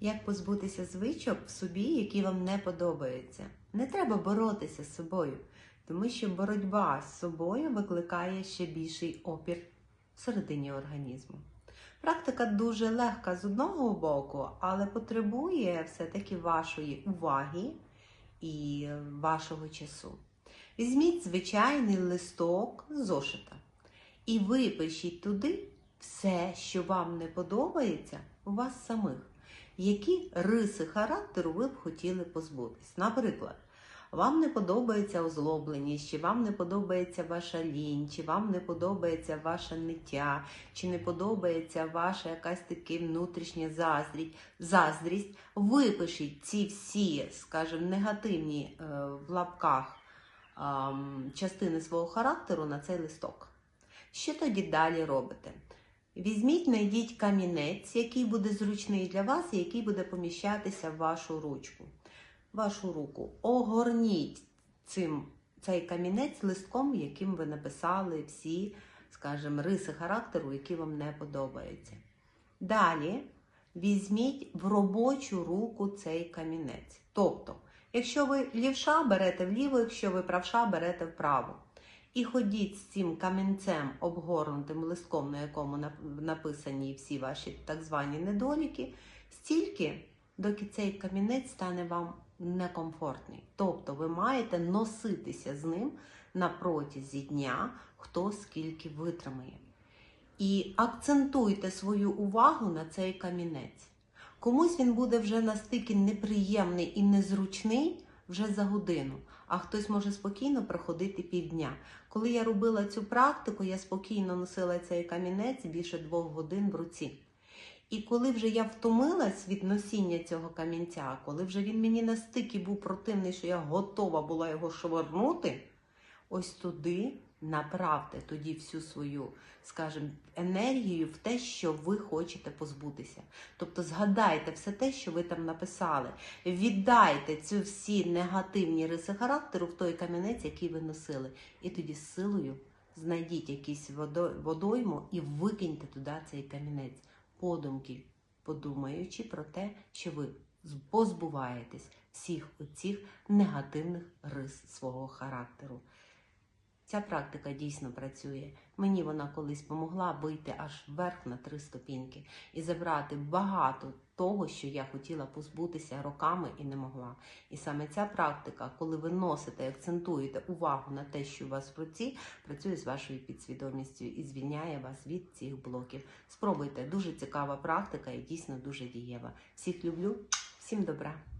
Як позбутися звичок в собі, які вам не подобаються? Не треба боротися з собою, тому що боротьба з собою викликає ще більший опір всередині організму. Практика дуже легка з одного боку, але потребує все-таки вашої уваги і вашого часу. Візьміть звичайний листок зошита і випишіть туди все, що вам не подобається у вас самих. Які риси характеру ви б хотіли позбутись? Наприклад, вам не подобається озлобленість, чи вам не подобається ваша лінь, чи вам не подобається ваше ниття, чи не подобається ваша якась таки внутрішня заздрість, заздрість. Випишіть ці всі, скажімо, негативні е, в лапках частини свого характеру на цей листок. Що тоді далі робите? Візьміть, знайдіть камінець, який буде зручний для вас і який буде поміщатися в вашу ручку. Вашу руку. Огорніть цим, цей камінець листком, яким ви написали всі, скажімо, риси характеру, які вам не подобаються. Далі візьміть в робочу руку цей камінець. Тобто, якщо ви лівша, берете вліво, якщо ви правша, берете вправо. І ходіть з цим камінцем обгорнутим листком, на якому написані всі ваші так звані недоліки, стільки, доки цей камінець стане вам некомфортний. Тобто ви маєте носитися з ним на протязі дня, хто скільки витримає. І акцентуйте свою увагу на цей камінець. Комусь він буде вже настільки неприємний і незручний вже за годину, а хтось може спокійно проходити півдня. Коли я робила цю практику, я спокійно носила цей камінець більше двох годин в руці. І коли вже я втомилась від носіння цього камінця, коли вже він мені настільки був противний, що я готова була його швирнути, ось туди направте тоді всю свою, скажімо, енергію в те, що ви хочете позбутися. Тобто згадайте все те, що ви там написали. Віддайте ці всі негативні риси характеру в той камінець, який ви носили. І тоді з силою знайдіть якийсь водо- водойму і викиньте туди цей камінець. Подумки, подумаючи про те, що ви позбуваєтесь всіх оцих негативних рис свого характеру. Ця практика дійсно працює. Мені вона колись помогла вийти аж вверх на три ступіньки і забрати багато того, що я хотіла позбутися роками і не могла. І саме ця практика, коли ви носите і акцентуєте увагу на те, що у вас в руці, працює з вашою підсвідомістю і звільняє вас від цих блоків. Спробуйте, дуже цікава практика і дійсно дуже дієва. Всіх люблю, всім добра!